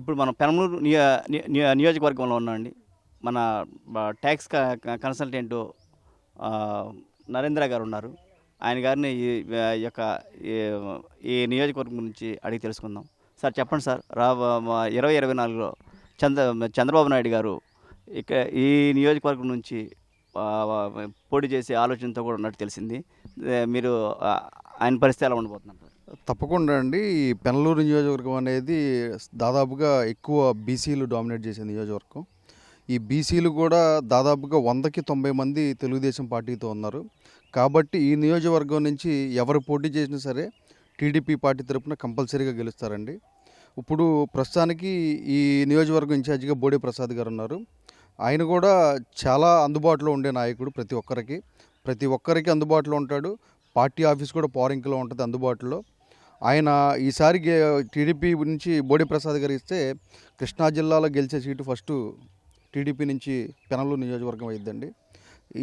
ఇప్పుడు మనం పెనమలూరు నియో నియోజకవర్గంలో ఉన్నామండి. మన ట్యాక్స్ కన్సల్టెంటు కన్సల్టెంట్ నరేంద్ర గారు ఉన్నారు. ఆయన గారిని ఈ యొక్క ఈ- ఈ నియోజకవర్గం గురించి అడిగి తెలుసుకుందాం. సార్ చెప్పండి సార్. రా ఇరవై ఇరవై నాలుగులో చంద్ర చంద్రబాబు నాయుడు గారు ఇక ఈ నియోజకవర్గం నుంచి పోటీ చేసే ఆలోచనతో కూడా ఉన్నట్టు తెలిసింది. మీరు ఆయన పరిస్థితి ఎలా ఉండబోతున్నారు సార్ తప్పకుండా అండి. ఈ పెనలూరు నియోజకవర్గం అనేది దాదాపుగా ఎక్కువ బీసీలు డామినేట్ చేసే నియోజకవర్గం. ఈ బీసీలు కూడా దాదాపుగా వందకి తొంభై మంది తెలుగుదేశం పార్టీతో ఉన్నారు. కాబట్టి ఈ నియోజకవర్గం నుంచి ఎవరు పోటీ చేసినా సరే టీడీపీ పార్టీ తరపున కంపల్సరీగా గెలుస్తారండి. ఇప్పుడు ప్రస్తుతానికి ఈ నియోజకవర్గం ఇన్ఛార్జిగా బోడే ప్రసాద్ గారు ఉన్నారు. ఆయన కూడా చాలా అందుబాటులో ఉండే నాయకుడు ప్రతి ఒక్కరికి. ప్రతి ఒక్కరికి అందుబాటులో ఉంటాడు. పార్టీ ఆఫీస్ కూడా పోరింగ్లో ఉంటుంది అందుబాటులో. ఆయన ఈసారి టీడీపీ నుంచి బోడి ప్రసాద్ గారు ఇస్తే కృష్ణా జిల్లాలో గెలిచే సీటు ఫస్ట్ టీడీపీ నుంచి పెనలూరు నియోజకవర్గం అయిందండి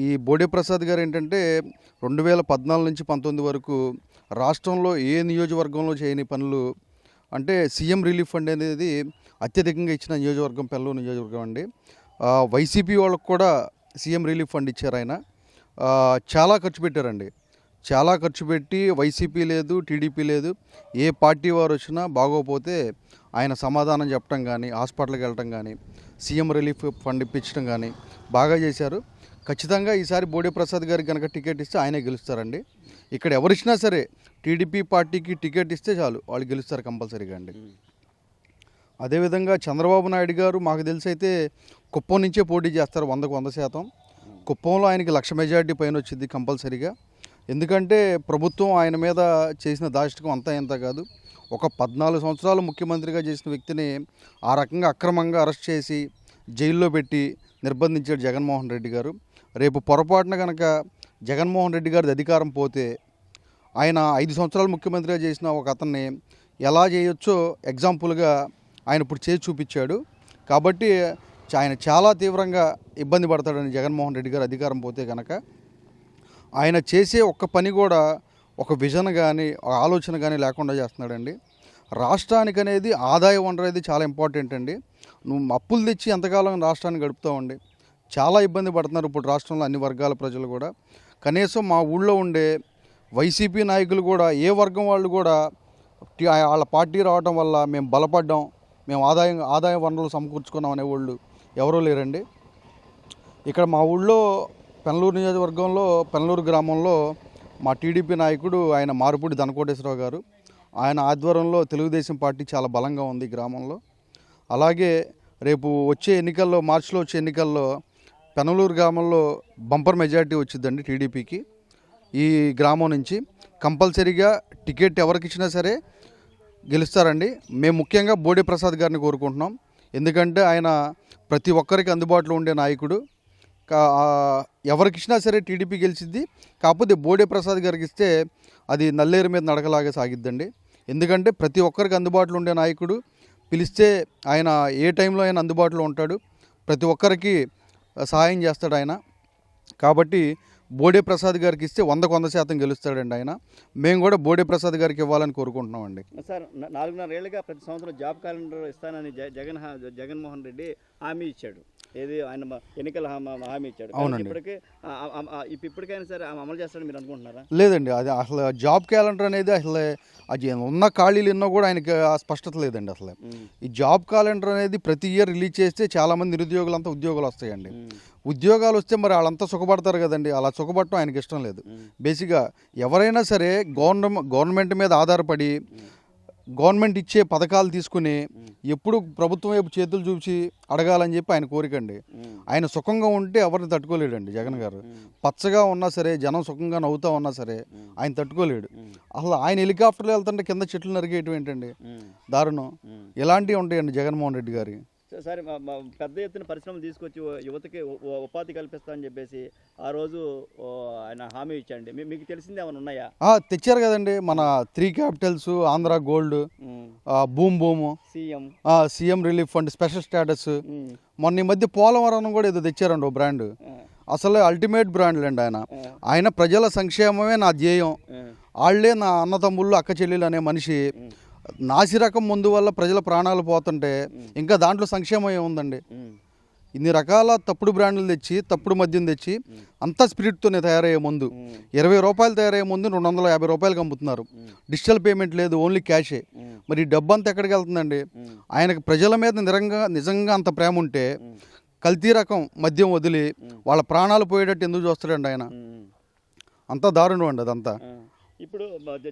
ఈ బోడే ప్రసాద్ గారు ఏంటంటే రెండు వేల పద్నాలుగు నుంచి పంతొమ్మిది వరకు రాష్ట్రంలో ఏ నియోజకవర్గంలో చేయని పనులు అంటే సీఎం రిలీఫ్ ఫండ్ అనేది అత్యధికంగా ఇచ్చిన నియోజకవర్గం పెనలూరు నియోజకవర్గం అండి. వైసీపీ వాళ్ళకు కూడా సీఎం రిలీఫ్ ఫండ్ ఇచ్చారు ఆయన. చాలా ఖర్చు పెట్టారండి. చాలా ఖర్చు పెట్టి వైసీపీ లేదు టీడీపీ లేదు. ఏ పార్టీ వారు వచ్చినా బాగోపోతే ఆయన సమాధానం చెప్పడం కానీ హాస్పిటల్కి వెళ్ళటం కానీ సీఎం రిలీఫ్ ఫండ్ ఇప్పించడం కానీ బాగా చేశారు. ఖచ్చితంగా ఈసారి బోడే ప్రసాద్ గారికి కనుక టికెట్ ఇస్తే ఆయనే గెలుస్తారండి. ఇక్కడ ఎవరిచ్చినా సరే టీడీపీ పార్టీకి టికెట్ ఇస్తే చాలు వాళ్ళు గెలుస్తారు కంపల్సరీగా అండి. అదేవిధంగా చంద్రబాబు నాయుడు గారు మాకు తెలిసి అయితే కుప్పం నుంచే పోటీ చేస్తారు వందకు వంద శాతం. కుప్పంలో ఆయనకి లక్ష మెజార్టీ పైన వచ్చింది కంపల్సరీగా. ఎందుకంటే ప్రభుత్వం ఆయన మీద చేసిన దాష్టికం అంతా ఎంత కాదు. ఒక పద్నాలుగు సంవత్సరాలు ముఖ్యమంత్రిగా చేసిన వ్యక్తిని ఆ రకంగా అక్రమంగా అరెస్ట్ చేసి జైల్లో పెట్టి నిర్బంధించాడు జగన్మోహన్ రెడ్డి గారు. రేపు పొరపాటున కనుక జగన్మోహన్ రెడ్డి గారిది అధికారం పోతే ఆయన ఐదు సంవత్సరాలు ముఖ్యమంత్రిగా చేసిన ఒక అతన్ని ఎలా చేయొచ్చో ఎగ్జాంపుల్గా ఆయన ఇప్పుడు చేసి చూపించాడు. కాబట్టి చ- ఆయన చాలా తీవ్రంగా ఇబ్బంది పడతాడని జగన్మోహన్ రెడ్డి గారు అధికారం పోతే కనుక ఆయన చేసే ఒక్క పని కూడా ఒక విజన్ కానీ ఒక ఆలోచన కానీ లేకుండా చేస్తున్నాడండి. రాష్ట్రానికి అనేది ఆదాయ వనరు అనేది చాలా ఇంపార్టెంట్ అండి. నువ్వు అప్పులు తెచ్చి ఎంతకాలం రాష్ట్రాన్ని గడుపుతావండి? చాలా ఇబ్బంది పడుతున్నారు ఇప్పుడు రాష్ట్రంలో అన్ని వర్గాల ప్రజలు కూడా. కనీసం మా ఊళ్ళో ఉండే వైసీపీ నాయకులు కూడా ఏ వర్గం వాళ్ళు కూడా వాళ్ళ పార్టీ రావడం వల్ల మేము బలపడ్డాం. మేము ఆదాయం ఆదాయ వనరులు సమకూర్చుకున్నాం అనేవాళ్ళు ఎవరూ లేరండి. ఇక్కడ మా ఊళ్ళో పెనలూరు నియోజకవర్గంలో పెనలూరు గ్రామంలో మా టీడీపీ నాయకుడు ఆయన మారుపూడి ధనకోటేశ్వరరావు గారు. ఆయన ఆధ్వర్యంలో తెలుగుదేశం పార్టీ చాలా బలంగా ఉంది గ్రామంలో. అలాగే రేపు వచ్చే ఎన్నికల్లో మార్చిలో వచ్చే ఎన్నికల్లో పెనలూరు గ్రామంలో బంపర్ మెజారిటీ వచ్చిందండి టీడీపీకి. ఈ గ్రామం నుంచి కంపల్సరీగా టికెట్ ఎవరికి ఇచ్చినా సరే గెలుస్తారండి. మేము ముఖ్యంగా బోడే ప్రసాద్ గారిని కోరుకుంటున్నాం. ఎందుకంటే ఆయన ప్రతి ఒక్కరికి అందుబాటులో ఉండే నాయకుడు. ఎవరికిచ్చినా సరే టీడీపీ గెలిచిద్ది. కాకపోతే బోడే ప్రసాద్ గారికి ఇస్తే అది నల్లేరు మీద నడకలాగా సాగిద్దండి. ఎందుకంటే ప్రతి ఒక్కరికి అందుబాటులో ఉండే నాయకుడు పిలిస్తే ఆయన ఏ టైంలో ఆయన అందుబాటులో ఉంటాడు. ప్రతి ఒక్కరికి సహాయం చేస్తాడు ఆయన. కాబట్టి బోడే ప్రసాద్ గారికి ఇస్తే వందకు వంద శాతం గెలుస్తాడండి ఆయన. మేము కూడా బోడే ప్రసాద్ గారికి ఇవ్వాలని కోరుకుంటున్నామండి. సార్ నాలుగున్నర ఏళ్ళుగా ప్రతి సంవత్సరం జాబ్ క్యాలెండర్ ఇస్తానని జగన్ జగన్మోహన్ రెడ్డి హామీ ఇచ్చాడు. ఏది ఆయన ఎన్నికల హామీ ఇచ్చాడు. అవునండి. ఇప్పటికే ఇప్పటికైనా సరే అమలు చేస్తాడని మీరు అనుకుంటున్నారా? లేదండి అది అసలు జాబ్ క్యాలెండర్ అనేది అసలు అది ఉన్న ఖాళీలు ఎన్నో కూడా ఆయనకి ఆ స్పష్టత లేదండి అసలు. ఈ జాబ్ క్యాలెండర్ అనేది ప్రతి ఇయర్ రిలీజ్ చేస్తే చాలామంది నిరుద్యోగులంతా ఉద్యోగాలు వస్తాయండి. ఉద్యోగాలు వస్తే మరి వాళ్ళంతా సుఖపడతారు కదండి అలా సుఖపడటం ఆయనకి ఇష్టం లేదు. బేసిక్గా ఎవరైనా సరే గవర్నమెంట్ గవర్నమెంట్ మీద ఆధారపడి గవర్నమెంట్ ఇచ్చే పథకాలు తీసుకుని ఎప్పుడు ప్రభుత్వం వైపు చేతులు చూసి అడగాలని చెప్పి ఆయన కోరికండి ఆయన సుఖంగా ఉంటే ఎవరిని తట్టుకోలేడండి జగన్ గారు. పచ్చగా ఉన్నా సరే జనం సుఖంగా నవ్వుతా ఉన్నా సరే ఆయన తట్టుకోలేడు. అసలు ఆయన హెలికాప్టర్లో వెళ్తుంటే కింద చెట్లు నరికేయటం ఏంటండి దారుణం. ఇలాంటివి ఉంటాయండి జగన్మోహన్ రెడ్డి గారి. సరే పెద్ద ఎత్తున పరిశ్రమలు తీసుకొచ్చి యువతకి ఉపాధి కల్పిస్తా అని చెప్పేసి ఆ రోజు ఆయన హామీ ఇచ్చండి మీకు తెలిసింది ఏమైనా ఉన్నాయా? తెచ్చారు కదండి మన three capitals Andhra gold boom boom CM. CM relief fund special status. మొన్న ఈ మధ్య పోలవరం కూడా ఏదో తెచ్చారండి ఓ బ్రాండ్. అసలు అల్టిమేట్ బ్రాండ్ అండి ఆయన. ఆయన ప్రజల సంక్షేమమే నా ధ్యేయం. వాళ్ళే నా అన్నతమ్ముళ్ళు అక్క చెల్లెలు అనే మనిషి. నాసి రకం మందు వల్ల ప్రజల ప్రాణాలు పోతుంటే ఇంకా దాంట్లో సంక్షేమం ఏముందండి? ఇన్ని రకాల తప్పుడు బ్రాండ్లు తెచ్చి తప్పుడు మద్యం తెచ్చి అంతా స్పిరిట్తోనే తయారయ్యే ముందు. ఇరవై రూపాయలు తయారయ్యే ముందు రెండు వందల యాభై రూపాయలకి అమ్ముతున్నారు. డిజిటల్ పేమెంట్ లేదు ఓన్లీ క్యాషే. మరి ఈ డబ్బు అంతా ఎక్కడికి వెళ్తుందండి? ఆయనకు ప్రజల మీద నిజంగా నిజంగా అంత ప్రేమ ఉంటే కల్తీ రకం మద్యం వదిలి వాళ్ళ ప్రాణాలు పోయేటట్టు ఎందుకు చూస్తాడండి ఆయన? అంతా దారుణం అండి అదంతా. ఇప్పుడు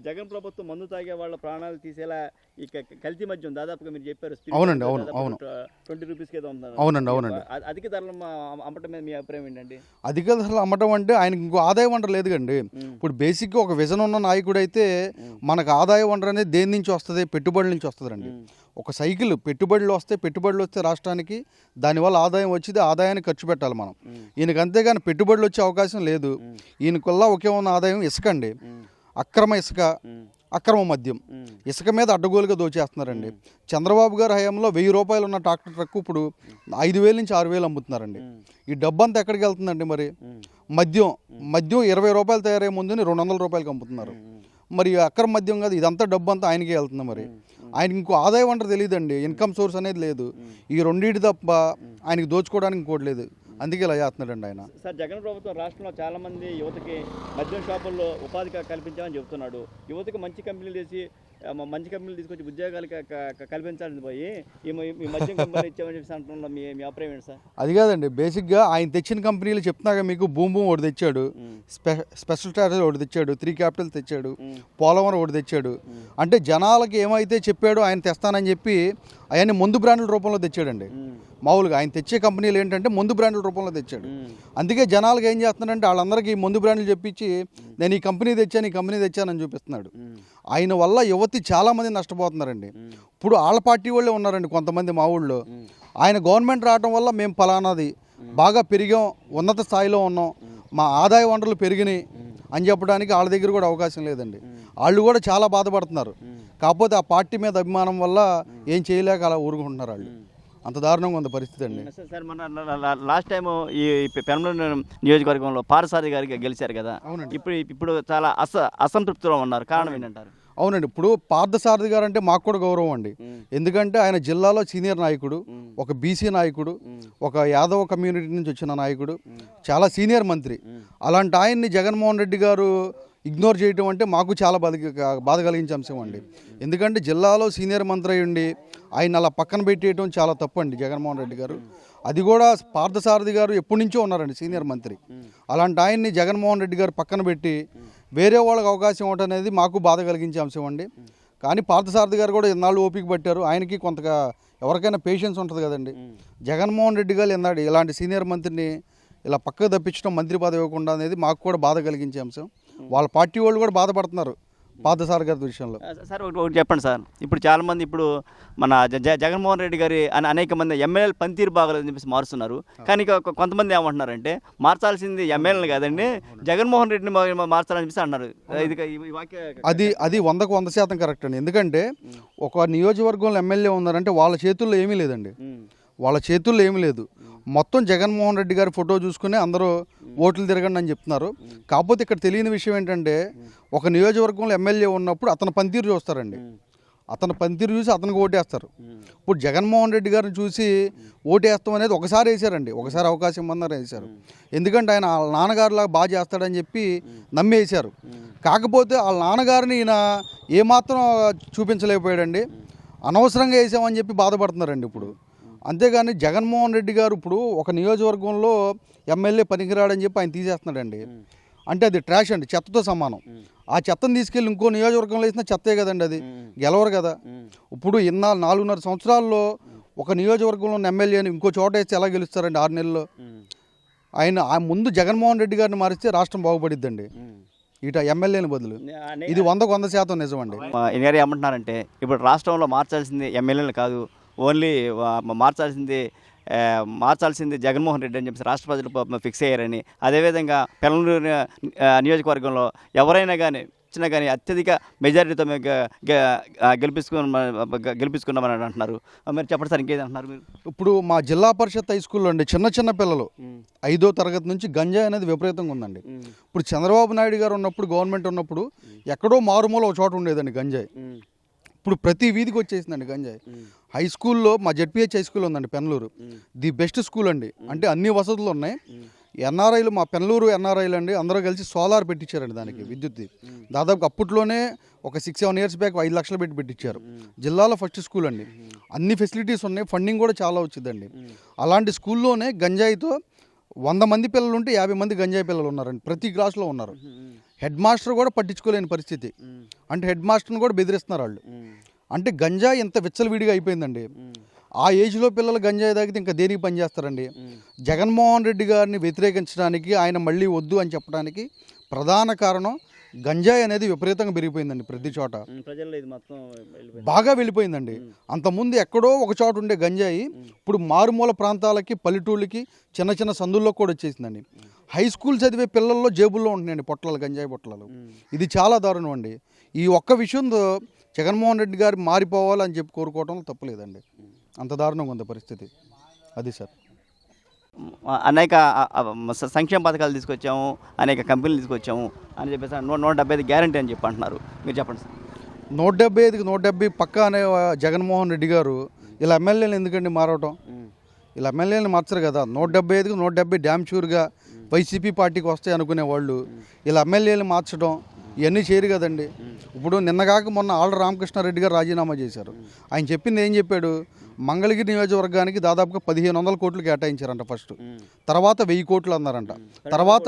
జగన్ ప్రభుత్వం మందు తాగే వాళ్ళ ప్రాణాలు తీసేలా ఈ కల్తీ మద్యం దాదాపుగా మీరు చెప్పారు అవునండి, అవును, అవును. ట్వంటీ రూపీస్కి ఏదో ఉందన్నారు. అవునండి, అవునండి. అధిక ధరలు అమ్మటం మీద మీ అభిప్రాయం ఏంటండి? అధిక ధరలు అమ్మటం అంటే ఆయనకి ఇంకో ఆదాయ వనరు లేదు కండి ఇప్పుడు బేసిక్గా ఒక విజన్ ఉన్న నాయకుడు అయితే మనకు ఆదాయ వనరు అనేది దేని నుంచి వస్తుంది? పెట్టుబడుల నుంచి వస్తుందండి ఒక సైకిల్ పెట్టుబడులు వస్తే పెట్టుబడులు వస్తే రాష్ట్రానికి దానివల్ల ఆదాయం వచ్చింది ఆదాయాన్ని ఖర్చు పెట్టాలి మనం. ఈయనకి అంతేగాని పెట్టుబడులు వచ్చే అవకాశం లేదు. ఈయనకుల్లా ఒకే ఉన్న ఆదాయం ఇసుక అండి అక్రమ ఇసుక అక్రమ మద్యం. ఇసుక మీద అడ్డగోలుగా దోచేస్తున్నారండి. చంద్రబాబు గారి హయాంలో వెయ్యి రూపాయలు ఉన్న ట్రాక్టర్ ట్రక్ ఇప్పుడు ఐదు వేల నుంచి ఆరు వేలు అమ్ముతున్నారండి. ఈ డబ్బు అంతా ఎక్కడికి వెళ్తుందండి మరి? మద్యం మద్యం ఇరవై రూపాయలు తయారయ్యే ముందుని రెండు వందల రూపాయలకి అమ్ముతున్నారు. మరి అక్రమ మద్యం కాదు ఇదంతా డబ్బు అంతా ఆయనకే వెళ్తుంది మరి. ఆయనకి ఇంకో ఆదాయం అంటారు తెలియదండి. ఇన్కమ్ సోర్స్ అనేది లేదు. ఈ రెండింటి తప్ప ఆయనకి దోచుకోవడానికి ఇంకోటి లేదు. అందుకే ఇలా చేస్తున్నాడండి ఆయన. సార్ జగన్ ప్రభుత్వం రాష్ట్రంలో చాలా మంది యువతకి మద్యం షాపుల్లో ఉపాధి కల్పించామని చెబుతున్నాడు. యువతకి మంచి కంపెనీలు చేసి మంచి కంపెనీలు తీసుకొచ్చి ఉద్యోగాలు కల్పించాలని పోయి ఈ మ- ఈ మద్యం కంపెనీ ఇచ్చామని చెప్పి అంటున్నా మీ మీ అభిప్రాయం ఏంటి సార్? అది కాదండి బేసిక్గా ఆయన తెచ్చిన కంపెనీలు చెప్తున్నాగా మీకు బూమ్ బూమ్ ఒకటి తెచ్చాడు స్పె స్పెషల్ స్టాటస్ ఒకటి తెచ్చాడు త్రీ క్యాపిటల్ తెచ్చాడు పోలవరం ఒకటి తెచ్చాడు. అంటే జనాలకి ఏమైతే చెప్పాడో ఆయన తెస్తానని చెప్పి అవన్నీ ముందు బ్రాండ్ల రూపంలో తెచ్చాడండి. మామూలుగా ఆయన తెచ్చే కంపెనీలు ఏంటంటే ముందు బ్రాండ్ల రూపంలో తెచ్చాడు. అందుకే జనాలకు ఏం చేస్తున్నాడంటే వాళ్ళందరికీ ఈ ముందు బ్రాండ్లు చెప్పించి నేను ఈ కంపెనీ తెచ్చాను ఈ కంపెనీ తెచ్చానని చూపిస్తున్నాడు. ఆయన వల్ల యువతి చాలామంది నష్టపోతున్నారండి. ఇప్పుడు వాళ్ళ పార్టీ వాళ్ళే ఉన్నారండి కొంతమంది మా ఊళ్ళో. ఆయన గవర్నమెంట్ రావడం వల్ల మేము ఫలానాది బాగా పెరిగాం ఉన్నత స్థాయిలో ఉన్నాం. మా ఆదాయ వనరులు పెరిగినాయి అని చెప్పడానికి వాళ్ళ దగ్గర కూడా అవకాశం లేదండి. వాళ్ళు కూడా చాలా బాధపడుతున్నారు. కాకపోతే ఆ పార్టీ మీద అభిమానం వల్ల ఏం చేయలేక అలా ఊరుకుంటున్నారు వాళ్ళు. అంత దారుణంగా ఉంది పరిస్థితి అండి. సార్ మన లాస్ట్ టైం ఈ పెనమలూరు నియోజకవర్గంలో పారసారి గారికి గెలిచారు కదా. అవునండి. ఇప్పుడు ఇప్పుడు చాలా అస అసంతృప్తిలో ఉన్నారు. కారణం ఏంటంటారు? అవునండి. ఇప్పుడు పార్థసారథి గారు అంటే మాకు కూడా గౌరవం అండి. ఎందుకంటే ఆయన జిల్లాలో సీనియర్ నాయకుడు ఒక బీసీ నాయకుడు ఒక యాదవ కమ్యూనిటీ నుంచి వచ్చిన నాయకుడు చాలా సీనియర్ మంత్రి. అలాంటి ఆయన్ని జగన్మోహన్ రెడ్డి గారు ఇగ్నోర్ చేయటం అంటే మాకు చాలా బాధ బాధ కలిగించే అంశం అండి. ఎందుకంటే జిల్లాలో సీనియర్ మంత్రి ఉండి ఆయన అలా పక్కన పెట్టేయటం చాలా తప్పు అండి జగన్మోహన్ రెడ్డి గారు. అది కూడా పార్థసారథి గారు ఎప్పటి నుంచో ఉన్నారండి సీనియర్ మంత్రి. అలాంటి ఆయన్ని జగన్మోహన్ రెడ్డి గారు పక్కన పెట్టి వేరే వాళ్ళకి అవకాశం ఇవ్వటం అనేది మాకు బాధ కలిగించే అంశం అండి. కానీ పార్థసారథి గారు కూడా ఇన్నాళ్ళు ఓపిక పట్టారు. ఆయనకి కొంతగా ఎవరికైనా పేషెన్స్ ఉంటుంది కదండి. జగన్మోహన్ రెడ్డి గారు ఇన్నాడు ఇలాంటి సీనియర్ మంత్రిని ఇలా పక్కకు తప్పించడం మంత్రి పదవి ఇవ్వకుండా అనేది మాకు కూడా బాధ కలిగించే అంశం. వాళ్ళ పార్టీ వాళ్ళు కూడా బాధపడుతున్నారు పార్థసారథి గారి విషయంలో. సార్ ఒకటి చెప్పండి సార్. ఇప్పుడు చాలా మంది ఇప్పుడు మన జ- జగన్మోహన్ రెడ్డి గారి అనే అనేక మంది ఎమ్మెల్యేలు పనితీరు బాగలేదని చెప్పేసి మారుస్తున్నారు. కానీ కొంతమంది ఏమంటున్నారంటే మార్చాల్సింది ఎమ్మెల్యేలు కాదండి జగన్మోహన్ రెడ్డిని మార్చాలని చెప్పేసి అన్నారు. ఇది అది అది వందకు వంద శాతం కరెక్ట్ అండి. ఎందుకంటే ఒక నియోజకవర్గంలో ఎమ్మెల్యే ఉన్నారంటే వాళ్ళ చేతుల్లో ఏమీ లేదండి. వాళ్ళ చేతుల్లో ఏమీ లేదు. మొత్తం జగన్మోహన్ రెడ్డి గారి ఫోటో చూసుకుని అందరూ ఓట్లు తిరగండి అని చెప్తున్నారు. కాకపోతే ఇక్కడ తెలియని విషయం ఏంటంటే ఒక నియోజకవర్గంలో ఎమ్మెల్యే ఉన్నప్పుడు అతని పనితీరు చూస్తారండి. అతని పనితీరు చూసి అతనికి ఓటేస్తారు. ఇప్పుడు జగన్మోహన్ రెడ్డి గారిని చూసి ఓటేస్తాం అనేది ఒకసారి వేసారండి. ఒకసారి అవకాశం ఇమ్మన్నారు వేశారు ఎందుకంటే ఆయన వాళ్ళ నాన్నగారులాగా బాగా చేస్తాడని చెప్పి నమ్మేశారు. కాకపోతే వాళ్ళ నాన్నగారిని ఈయన ఏమాత్రం చూపించలేకపోయాడండి. అనవసరంగా వేసామని చెప్పి బాధపడుతున్నారండి ఇప్పుడు. అంతేగాని జగన్మోహన్ రెడ్డి గారు ఇప్పుడు ఒక నియోజకవర్గంలో ఎమ్మెల్యే పనికిరాడని చెప్పి ఆయన తీసేస్తున్నాడండి అంటే అది ట్రాష్ అండి చెత్తతో సమానం ఆ చెత్తను తీసుకెళ్ళి ఇంకో నియోజకవర్గంలో వేసిన చెత్తే కదండి అది గెలవరు కదా ఇప్పుడు ఇన్నా నాలుగున్నర సంవత్సరాల్లో ఒక నియోజకవర్గంలో ఉన్న ఎమ్మెల్యేని ఇంకో చోట వేస్తే ఎలా గెలుస్తారండి ఆరు నెలల్లో ఆయన ఆ ముందు జగన్మోహన్ రెడ్డి గారిని మారిస్తే రాష్ట్రం బాగుపడిద్దండి. ఇట ఎమ్మెల్యేని బదులు ఇది వందకు వంద శాతం నిజమండి ఏమంటున్నారంటే ఇప్పుడు రాష్ట్రంలో మార్చాల్సింది ఎమ్మెల్యేలు కాదు ఓన్లీ మార్చాల్సింది మార్చాల్సింది జగన్మోహన్ రెడ్డి అని చెప్పేసి రాష్ట్ర ప్రజలు ఫిక్స్ అయ్యారని. అదేవిధంగా పెనలూరు నియోజకవర్గంలో ఎవరైనా కానీ వచ్చినా కానీ అత్యధిక మెజారిటీతో మేము గెలిపించుకున్న గెలిపించుకున్నామని అంటున్నారు. మరి చెప్పండి సార్ ఇంకేది అంటున్నారు మీరు? ఇప్పుడు మా జిల్లా పరిషత్ హై స్కూల్లో అండి చిన్న చిన్న పిల్లలు ఐదో తరగతి నుంచి గంజాయి అనేది విపరీతంగా ఉందండి. ఇప్పుడు చంద్రబాబు నాయుడు గారు ఉన్నప్పుడు గవర్నమెంట్ ఉన్నప్పుడు ఎక్కడో మారుమూల ఒక చోట ఉండేదండి గంజాయి. ఇప్పుడు ప్రతి వీధికి వచ్చేసిందండి గంజాయి. హై స్కూల్లో మా జెడ్పిహెచ్ హై స్కూల్ ఉందండి పెనలూరు. ది బెస్ట్ స్కూల్ అండి. అంటే అన్ని వసతులు ఉన్నాయి. ఎన్ఆర్ఐలు మా పెనలూరు ఎన్ఆర్ఐలు అండి అందరూ కలిసి సోలార్ పెట్టించారండి దానికి విద్యుత్ దాదాపు అప్పట్లోనే ఒక సిక్స్ సెవెన్ ఇయర్స్ బ్యాక్ ఐదు లక్షలు పెట్టి పెట్టించారు జిల్లాలో ఫస్ట్ స్కూల్ అండి. అన్ని ఫెసిలిటీస్ ఉన్నాయి ఫండింగ్ కూడా చాలా వచ్చిందండి. అలాంటి స్కూల్లోనే గంజాయితో వంద మంది పిల్లలు ఉంటే యాభై మంది గంజాయి పిల్లలు ఉన్నారండి. ప్రతి క్లాస్లో ఉన్నారు. హెడ్ మాస్టర్ కూడా పట్టించుకోలేని పరిస్థితి. అంటే హెడ్ మాస్టర్ని కూడా బెదిరిస్తున్నారు వాళ్ళు. అంటే గంజాయి ఎంత విచ్చలవిడిగా అయిపోయిందండి. ఆ ఏజ్లో పిల్లలు గంజాయి తాగితే ఇంకా దేనికి పనిచేస్తారండి జగన్మోహన్ రెడ్డి గారిని వ్యతిరేకించడానికి ఆయన మళ్ళీ వద్దు అని చెప్పడానికి ప్రధాన కారణం గంజాయి అనేది విపరీతంగా పెరిగిపోయిందండి ప్రతి చోట. బాగా వెళ్ళిపోయిందండి. అంతకుముందు ఎక్కడో ఒక చోట ఉండే గంజాయి ఇప్పుడు మారుమూల ప్రాంతాలకి పల్లెటూళ్ళకి చిన్న చిన్న సందుల్లో కూడా వచ్చేసిందండి. హై స్కూల్ చదివే పిల్లల్లో జేబుల్లో ఉంటున్నాయండి పొట్లాలు గంజాయి పొట్లాలు. ఇది చాలా దారుణం అండి. ఈ ఒక్క విషయంతో జగన్మోహన్ రెడ్డి గారు మారిపోవాలని చెప్పి కోరుకోవటం తప్పులేదండి అంత దారుణంగా ఉంది పరిస్థితి. అది సార్. అనేక సంక్షేమ పథకాలు తీసుకొచ్చాము అనేక కంపెనీలు తీసుకొచ్చాము అని చెప్పేసి నూట నూట డెబ్బై ఐదు గ్యారంటీ అని చెప్పి అంటున్నారు. మీరు చెప్పండి సార్. నూట డెబ్బై ఐదుకి నూట డెబ్బై పక్క అనే జగన్మోహన్ రెడ్డి గారు ఇలా ఎమ్మెల్యేలు ఎందుకండి మారవటం ఇలా ఎమ్మెల్యేలు మార్చరు కదా. నూట డెబ్బై ఐదుకి నూట డెబ్బై డ్యామ్ షూర్గా వైసీపీ పార్టీకి వస్తాయి అనుకునే వాళ్ళు ఇలా ఎమ్మెల్యేలు మార్చడం ఇవన్నీ చేయరు కదండి. ఇప్పుడు నిన్నగాక మొన్న ఆళ్ళ రామకృష్ణారెడ్డి గారు రాజీనామా చేశారు. ఆయన చెప్పింది ఏం చెప్పాడు? మంగళగిరి నియోజకవర్గానికి దాదాపుగా పదిహేను వందల కోట్లు కేటాయించారంట ఫస్ట్. తర్వాత వెయ్యి కోట్లు అన్నారంట. తర్వాత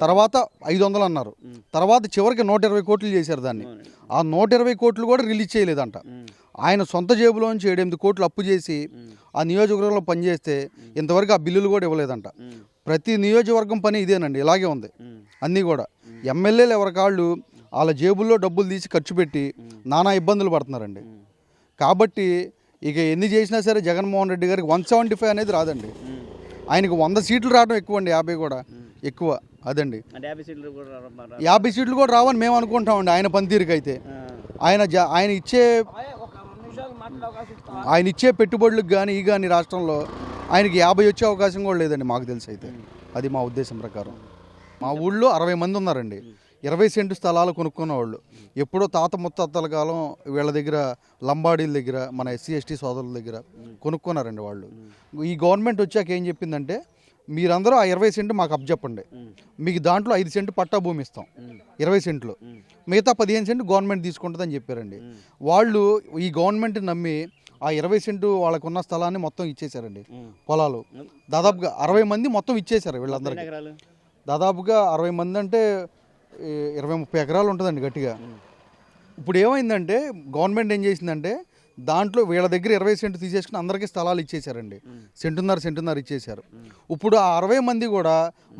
తర్వాత ఐదు వందలు అన్నారు. తర్వాత చివరికి నూట ఇరవై కోట్లు చేశారు దాన్ని. ఆ నూట ఇరవై కోట్లు కూడా రిలీజ్ చేయలేదంట. ఆయన సొంత జేబులోంచి ఏడెనిమిది కోట్లు అప్పు చేసి ఆ నియోజకవర్గంలో పనిచేస్తే ఇంతవరకు ఆ బిల్లులు కూడా ఇవ్వలేదంట. ప్రతి నియోజకవర్గం పని ఇదేనండి ఇలాగే ఉంది. అన్నీ కూడా. ఎమ్మెల్యేలు ఎవరికాళ్ళు వాళ్ళ జేబుల్లో డబ్బులు తీసి ఖర్చు పెట్టి నానా ఇబ్బందులు పడుతున్నారండి. కాబట్టి ఇక ఎన్ని చేసినా సరే జగన్మోహన్ రెడ్డి గారికి వన్ సెవెంటీ ఫైవ్ అనేది రాదండి. ఆయనకు వంద సీట్లు రావడం ఎక్కువ అండి యాభై కూడా. ఎక్కువ అదండి. అంటే యాభై సీట్లు కూడా రావని మేము అనుకుంటామండి ఆయన పనితీరుకి అయితే ఆయన జ ఆయన ఇచ్చే ఆయన ఇచ్చే పెట్టుబడులకు కానీ ఈ కానీ రాష్ట్రంలో ఆయనకి యాభై వచ్చే అవకాశం కూడా లేదండి మాకు తెలిసి అయితే. అది మా ఉద్దేశం ప్రకారం. మా ఊళ్ళో అరవై మంది ఉన్నారండి. ఇరవై సెంటు స్థలాలు కొనుక్కున్న వాళ్ళు ఎప్పుడో తాత ముత్తాతల కాలం వీళ్ళ దగ్గర లంబాడీల దగ్గర మన ఎస్సీ ఎస్టీ సోదరుల దగ్గర కొనుక్కున్నారండి వాళ్ళు. ఈ గవర్నమెంట్ వచ్చాక ఏం చెప్పిందంటే మీరందరూ ఆ ఇరవై సెంటు మాకు అప్పచెప్పండి. మీకు దాంట్లో ఐదు సెంటు పట్టా భూమి ఇస్తాం. ఇరవై సెంట్లు. మిగతా పదిహేను సెంటు గవర్నమెంట్ తీసుకుంటుందని చెప్పారండి. వాళ్ళు ఈ గవర్నమెంట్ నమ్మి ఆ ఇరవై సెంటు వాళ్ళకున్న స్థలాన్ని మొత్తం ఇచ్చేశారండి. పొలాలు. దాదాపుగా అరవై మంది మొత్తం ఇచ్చేశారు ఎన్ని వీళ్ళందరికీ దాదాపుగా అరవై మంది అంటే ఇరవై ముప్పై ఎకరాలు ఉంటుందండి గట్టిగా. ఇప్పుడు ఏమైందంటే గవర్నమెంట్ ఏం చేసిందంటే దాంట్లో వీళ్ళ దగ్గర ఇరవై సెంటు తీసేసుకుని అందరికీ స్థలాలు ఇచ్చేశారండి. సెంటున్నర సెంటున్నర ఇచ్చేశారు. ఇప్పుడు ఆ అరవై మంది కూడా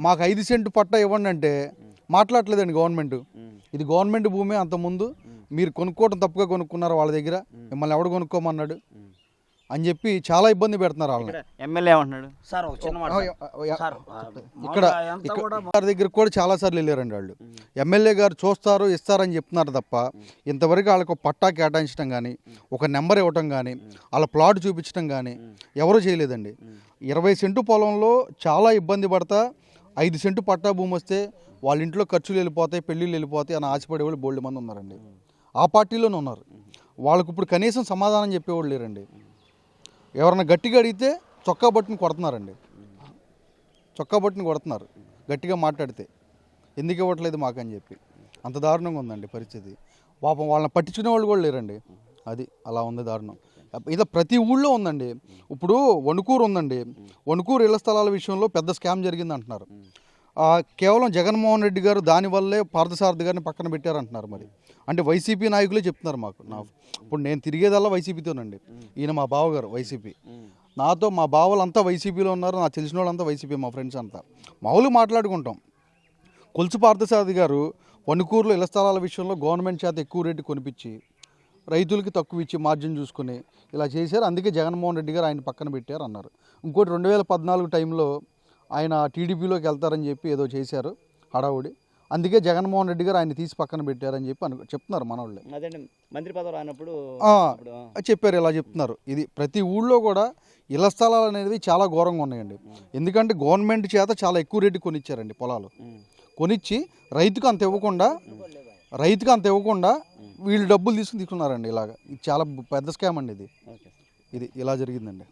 మాకు ఐదు సెంటు పట్టా ఇవ్వండి అంటే మాట్లాడలేదండి గవర్నమెంట్. ఇది గవర్నమెంట్ భూమి అంతకుముందు మీరు కొనుక్కోవడం తప్పుగా కొనుక్కున్నారు వాళ్ళ దగ్గర? మిమ్మల్ని ఎవడు కొనుక్కోమన్నాడు? అని చెప్పి చాలా ఇబ్బంది పెడుతున్నారు వాళ్ళని. ఇక్కడ ఎమ్మెల్యే ఏమంటున్నాడు? సార్ ఒక చిన్న మాట సార్. ఇక్కడ ఇక్కడ గారి దగ్గరికి కూడా చాలా సార్లు వెళ్ళారండి వాళ్ళు. ఎమ్మెల్యే గారు చూస్తారు ఇస్తారని చెప్తున్నారు తప్ప ఇంతవరకు వాళ్ళకు పట్టా కేటాయించడం కానీ ఒక నెంబర్ ఇవ్వటం కానీ వాళ్ళ ప్లాట్ చూపించడం కానీ ఎవరూ చేయలేదండి. ఇరవై సెంటు పొలంలో చాలా ఇబ్బంది పడతా ఐదు సెంటు పట్టా భూమి వస్తే వాళ్ళ ఇంట్లో ఖర్చులు వెళ్ళిపోతాయి పెళ్ళిళ్ళు వెళ్ళిపోతాయి అని ఆశపడే వాళ్ళు బోల్డ్ మంది ఉన్నారండి. ఆ పార్టీలోనే ఉన్నారు. వాళ్ళకు ఇప్పుడు కనీసం సమాధానం చెప్పేవాళ్ళు లేరండి. ఎవరైనా గట్టిగా అడిగితే చొక్కా బట్టును కొడుతున్నారండి. చొక్కా బట్టును కొడుతున్నారు. గట్టిగా మాట్లాడితే ఎందుకు ఇవ్వట్లేదు మాకని చెప్పి. అంత దారుణంగా ఉందండి పరిస్థితి. పాపం వాళ్ళని పట్టించుకునే వాళ్ళు కూడా లేరండి. అది అలా ఉంది దారుణం. ఇది ప్రతి ఊళ్ళో ఉందండి. ఇప్పుడు వణుకూరు ఉందండి. వణుకూరు ఇళ్ళ స్థలాల విషయంలో పెద్ద స్కామ్ జరిగింది అంటున్నారు కేవలం జగన్మోహన్ రెడ్డి గారు దానివల్లే పార్థసారథి గారిని పక్కన పెట్టారంటున్నారు మరి. అంటే వైసీపీ నాయకులే చెప్తున్నారు మాకు. నా ఇప్పుడు నేను తిరిగేదల్లా వైసీపీతోనండి. ఈయన మా బావగారు వైసీపీ. నాతో మా బావలంతా వైసీపీలో ఉన్నారు నాకు తెలిసిన వాళ్ళంతా వైసీపీ మా ఫ్రెండ్స్ అంతా. మామూలుగా మాట్లాడుకుంటాం. కొలుసు పార్థసారథి గారు వణుకూరులో ఇళ్ళ స్థలాల విషయంలో గవర్నమెంట్ చేత ఎక్కువ రేటు కొనిపించి రైతులకి తక్కువ ఇచ్చి మార్జిన్ చూసుకుని ఇలా చేశారు. అందుకే జగన్మోహన్ రెడ్డి గారు ఆయన పక్కన పెట్టారు అన్నారు ఇంకోటి రెండు వేల పద్నాలుగు టైంలో ఆయన టీడీపీలోకి వెళ్తారని చెప్పి ఏదో చేశారు హడావుడి. అందుకే జగన్మోహన్ రెడ్డి గారు ఆయన తీసి పక్కన పెట్టారని చెప్పి అను చెప్తున్నారు మనోళ్ళే. అదండి మంత్రి పదవి రానప్పుడు చెప్పారు ఇలా చెప్తున్నారు. ఇది ప్రతి ఊళ్ళో కూడా ఇళ్ళ స్థలాలు అనేది చాలా ఘోరంగా ఉన్నాయండి. ఎందుకంటే గవర్నమెంట్ చేత చాలా ఎక్కువ రేటు కొనిచ్చారండి పొలాలు. కొనిచ్చి రైతుకు అంత ఇవ్వకుండా రైతుకు అంత ఇవ్వకుండా వీళ్ళు డబ్బులు తీసుకుని తీసుకున్నారండి ఇలాగ. ఇది చాలా పెద్ద స్కామ్ అండి ఇది. ఇది ఇలా జరిగిందండి.